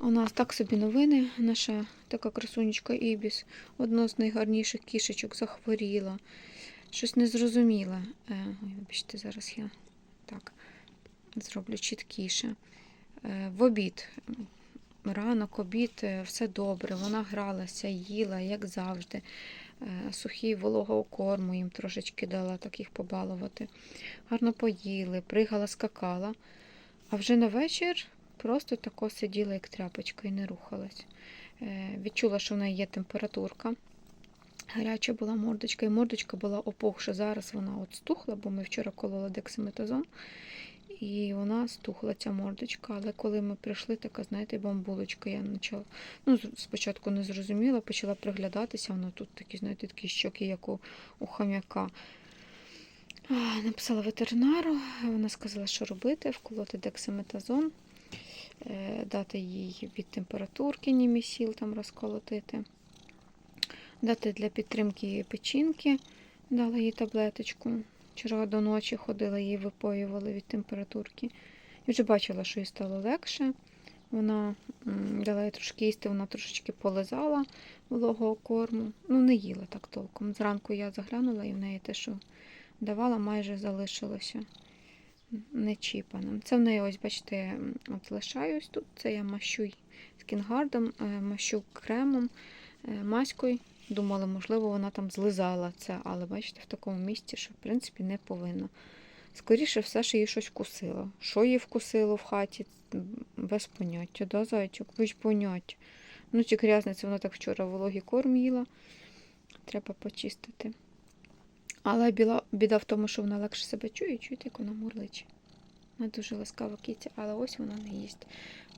У нас так собі новини. Наша така красунечка Ібіс, одна з найгарніших кішечок, захворіла. Щось незрозуміле. Е, вибачте, зараз я так зроблю чіткіше. Е, в обід, ранок, обід, е, все добре. Вона гралася, їла, як завжди. Сухий вологого корму їм трошечки дала, так їх побалувати. Гарно поїли, пригала, скакала. А вже на вечір просто тако сиділа, як тряпочка, і не рухалась. Е, Відчула, що в неї є температурка. Гаряча була мордочка, і мордочка була опухша. Зараз вона от стухла, бо ми вчора кололи дексаметазон, і вона стухла ця мордочка. Але коли ми прийшли, така, знаєте, бамбулочка, я почала. Ну, спочатку не зрозуміла, почала приглядатися. Воно тут такі, знаєте, такі щоки, як у, у хам'яка. Написала ветеринару, вона сказала, що робити, вколоти дексаметазон, дати їй від температурки німісіл там розколотити, дати для підтримки печінки, дала їй таблеточку. Вчора до ночі ходила, її випоювали від температурки. І вже бачила, що їй стало легше. Вона дала їй трошки їсти, вона трошечки полизала вологого корму. Ну, не їла так толком. Зранку я заглянула і в неї те, що давала, майже залишилося нечіпаним. Це в неї, ось, бачите, от лишаюсь тут. Це я мащу скінгардом, е, мащу кремом, е, маською. Думала, можливо, вона там злизала це, але бачите, в такому місці, що в принципі не повинна. Скоріше все, що її щось вкусило. Що її вкусило в хаті, без поняття, да, зайчик, без поняття. Ну, чи грязниця, вона так вчора вологий корм їла. Треба почистити. Але біла, біда в тому, що вона легше себе чує, чуєте, як вона мурличе. Вона дуже ласкава кіця, але ось вона не їсть.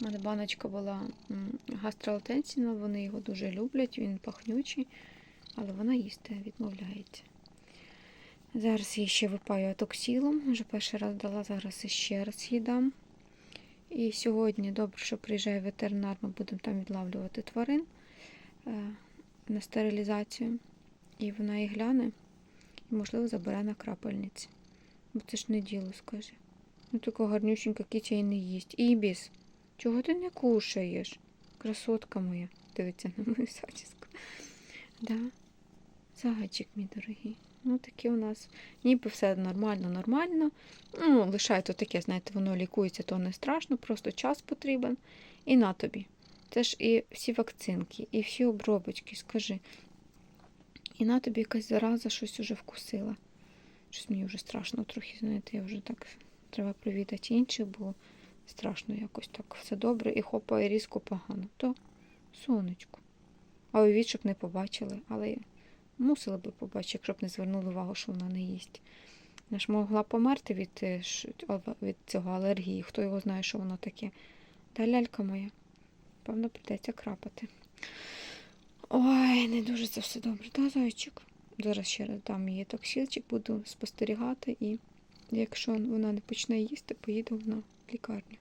У мене баночка була м, гастролтенсіна, вони його дуже люблять, він пахнючий, але вона їсти відмовляється. Зараз її ще випаю атоксілом, вже перший раз дала, зараз ще раз їй дам. І сьогодні, добре, що приїжджає ветеринар, ми будемо там відлавлювати тварин е, на стерилізацію. І вона її гляне і, можливо, забере на крапельниці. Бо це ж не діло, скаже. Ну, така гарнющенька кітя і не їсть. Ібіс, чого ти не кушаєш? Красотка моя. Дивиться на мою зачіску. Да. Зайчик, мій дорогий. Ну, таке у нас. Ніби все нормально, нормально. Ну, лишає то таке, знаєте, воно лікується, то не страшно, просто час потрібен. І на тобі. Це ж і всі вакцинки, і всі обробочки, скажи. І на тобі якась зараза щось уже вкусила. Щось мені вже страшно трохи, знаєте, я вже так треба привітати інших, бо страшно якось так все добре і хопа, і різко погано. То сонечко. А уявіть, щоб не побачили, але мусили би побачити, якщо б не звернули увагу, що вона не їсть. Вона ж могла померти від, е, від цього алергії. Хто його знає, що воно таке. Та лялька моя. Певно, прийдеться крапати. Ой, не дуже це все добре, та зайчик. Зараз ще раз дам її таксілчик, буду спостерігати, і якщо вона не почне їсти, поїду в лікарню.